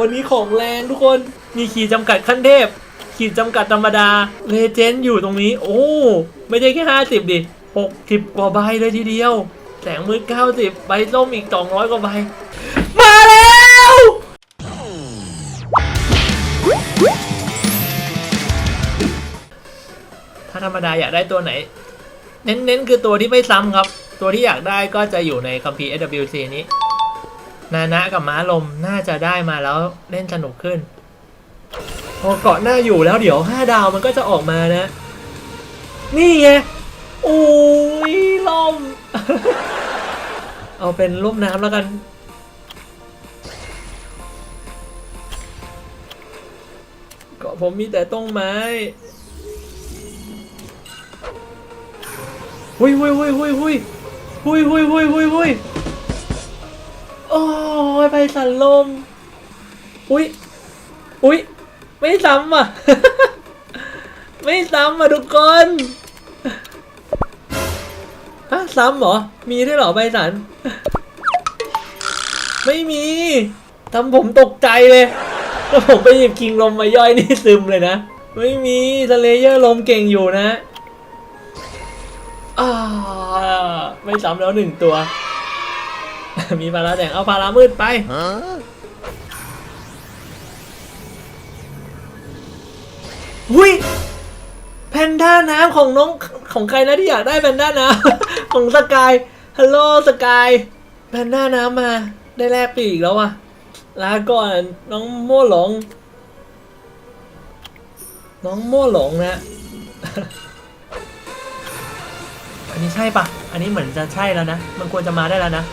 วันนี้ของแรงทุกคนมีขีดจำกัดขั้นเทพ ขีดจำกัดธรรมดาเลเจนด์อยู่ตรงนี้ โอ้ ไม่ได้แค่ห้าสิบดิหกสิบกว่าใบเลยทีเดียว แสงมืดเก้าสิบใบส้มอีกสองร้อยกว่าใบ มาแล้วถ้าธรรมดาอยากได้ตัวไหน เน้นๆ คือตัวที่ไม่ซ้ำครับ ตัวที่อยากได้ก็จะอยู่ในคัมภีร์ SWC นี้ นานะกับม้าลมน่าจะได้มาแล้วเล่นสนุกขึ้นพอเกาะหน้าอยู่แล้วเดี๋ยว 5 ดาวมันก็จะออกมานะ นี่ไงโอ้ยลม เอาเป็นร่มน้ำแล้วกัน เกาะผมมีแต่ต้นไม้หุยหุยหุยหุยหุยหุยหุยหุยหุยหุย โอ้ยไปสันลม อุ้ยอุ้ยไม่ซ้ำอะ ไม่ซ้ำอะทุกคนฮะซ้ำเหรอ มีด้วยเหรอใบสัน ไม่มีทำผมตกใจเลยแล้วผมไปหยิบคิงลมมาย่อยนี่ซึมเลยนะ ไม่มีสเลเยอร์ลมเก่งอยู่นะ อ่า ไม่ซ้ำแล้วหนึ่งตัว มีพาราแดงเอาพารามืดไปหุยแพนด้าน้ำของน้องของใครนะที่อยากได้แพนด้าน้ำของสกายฮัลโหลสกายแพนด้าน้ำมา ได้แลกปีกแล้วว่ะลาก่อนน้องโม่หลง น้องโม่หลงนะ อันนี้ใช่ปะอันนี้เหมือนจะใช่แล้วนะ มันควรจะมาได้แล้วนะ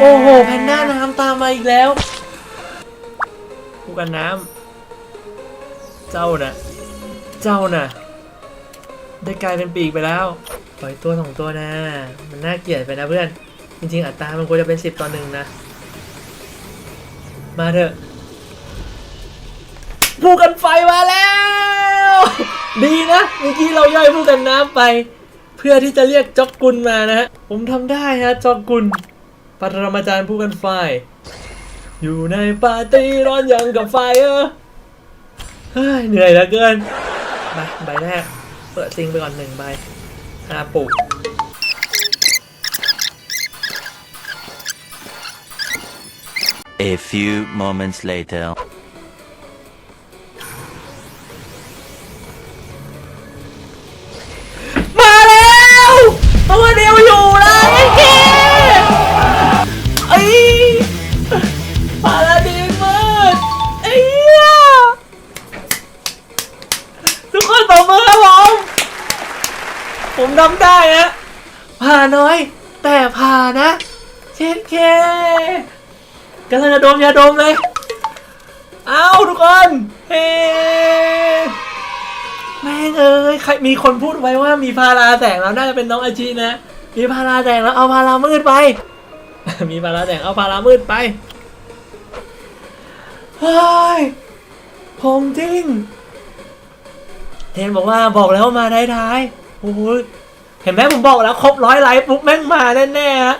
โอ้โหแพนด้าน้ำตามมาอีกแล้วคู่กันน้ำเจ้าน่ะ เจ้าน่ะ ได้กลายเป็นปีกไปแล้วปล่อยตัวสองตัวนะมันน่าเกลียดไปนะเพื่อน จริงๆ อัตรามันควรจะเป็นสิบต่อหนึ่งนะ มาเถอะผู้กันไฟมาแล้ว ดีนะเมื่อกี้เราย่อยผู้กันน้ำไป เพื่อที่จะเรียกจ็อกกุลมานะฮะผมทำได้ฮะจ็อกกุล ปรมาจารย์ผู้กันไฟ อยู่ในปาร์ตี้ร้อนยังกับไฟเออเฮ้ยเหนื่อยเหลือเกินมาใบแรก เปิดซิงไปก่อนหนึ่งใบอาปุก A few moments later. ผมทำได้ฮะผ่าน้อย แต่ผ่านะเช็ดเคกำลังจะดมยาดมเลย เอาทุกคนเฮ้แม่งเอ้ยใครมีคนพูดไว้ว่ามีพาราแสงแล้วน่าจะเป็นน้องอาชีนะ มีพาราแสงแล้วเอาพารามืดไป มีพาราแสงเอาพารามืดไปเฮ้ยผมจริง เทนบอกว่าบอกแล้วมาได้ท้ายๆโอ้ย เห็นไหมผมบอกแล้วครบร้อยไลฟ์ปุ๊บแม่งมาแน่ๆฮะ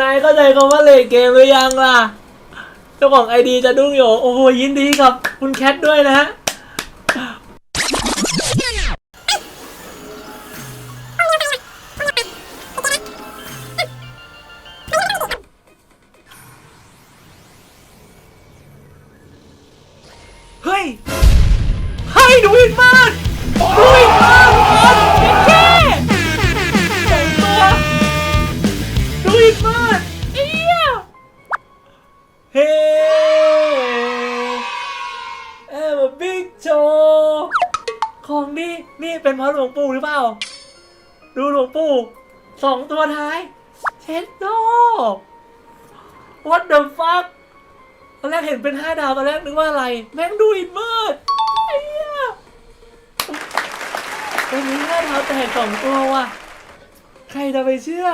นายเข้าใจคำว่าเลทเกมหรือยังล่ะ เจ้าของไอดีจะดุ้งอยู่โอ้โหยินดีกับคุณแคทด้วยนะฮะเฮ้ย เฮ้ยดูอินมากดูอิ นี่เป็นเพราะหลวงปู่หรือเปล่า ดูหลวงปู่สองตัวท้ายเชนโน What the fuck ตอนแรกเห็นเป็นห้าดาวตอนแรกนึกว่าอะไร แม่งดูอินมากไอ้เหี้ยวันนี้ห้าดาวแตกสองตัวว่ะ ใครจะไปเชื่อ